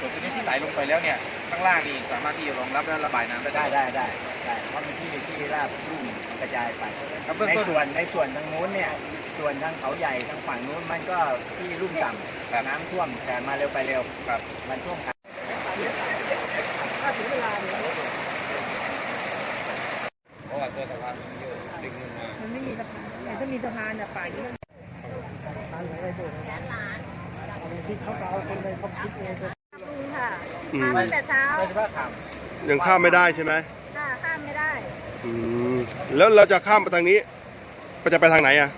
แล้วเนี่ยข้างล่างนี่สามารถที่จะรองรับและระบายน้ำได้ได้ได้ได้ได้เพราะเป็นที่ที่ราบรุ่มกระจายไปครับเบื้องในต้น ส่วนในส่วนทางนู้นเนี่ยส่วนทางเขาใหญ่ทางฝั่งนู้นมันก็ที่รุ่มต่ครับำน้ำท่วมแต่มาเร็วไปเร็วครับ มันท่วมขัง เพราะว่าตัวสะพานมันเยอะดึงขึ้นมา มันไม่มีสะพานแต่ถ้ามีสะพานเนี่ยป่านนี้ลุงค่ะ อืม มาตั้งแต่เช้าไม่ใช่ว่าขับยังข้ามไม่ได้ใช่ไหมค่ะข้ามไม่ได้ อืมแล้วเราจะข้ามไปทางนี้จะไปทางไหนอะ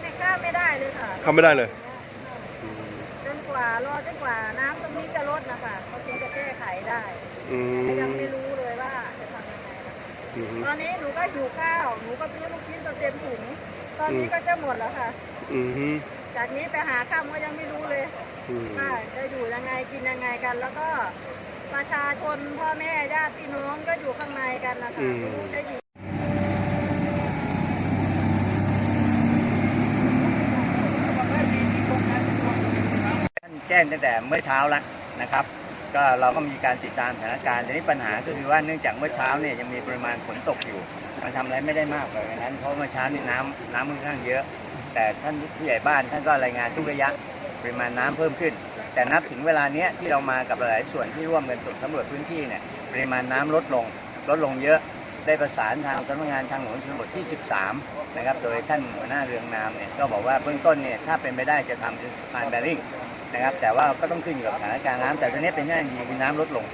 ไม่ข้ามไม่ได้เลยค่ะข้ามไม่ได้เลยจนกว่ารอจนกว่าน้ำตรงนี้จะลดนะคะเขาถึงจะแก้ไขได้อืมยังไม่รู้เลยว่าจะทำยังไงนะคะอืม ตอนนี้หนูก็หิวข้าวหนูก็ซื้อลูกชิ้นจนเต็มถุงตอนนี้ก็จะหมดแล้วค่ะ อืม จากนี้ไปหาข้ามก็ยังไม่รู้เลยอืมว่าจะอยู่ยังไงกินยังไงกัน แล้วก็ประชาชนพ่อแม่ญาติพี่น้องก็อยู่ข้างในกันนะคะไม่รู้จะอยู่ท่านแจ้งตั้งแต่เมื่อเช้าแล้วนะครับ ก็เราก็มีการติดตามสถานการณ์แต่นี้ปัญหาก็คือว่าเนื่องจากเมื่อเช้าเนี่ยยังมีปริมาณฝนตกอยู่มันทำอะไรไม่ได้มากเลยนั้น เพราะเมื่อเช้านี่น้ำน้ำค่อนข้างเยอะ แต่ท่านผู้ใหญ่บ้านท่านก็รายงานทุกระยะปริมาณน้ำเพิ่มขึ้น แต่นับถึงเวลาเนี้ยที่เรามากับหลายส่วนที่ร่วมกันตรวจสำรวจพื้นที่เนี่ยปริมาณน้ำลดลงลดลงเยอะ ได้ประสานทางสำนักงานทางหลวงชนบทที่ 13 นะครับ โดยท่านหัวหน้าเรืองนามเนี่ยก็บอกว่าเบื้องต้นเนี่ยถ้าเป็นไปได้จะทำเป็นสะพานแบริ่งนะครับ แต่ว่าก็ต้องขึ้นอยู่กับสถานการณ์น้ำแต่ตอนนี้เป็นแค่ยีคือน้ำลดลง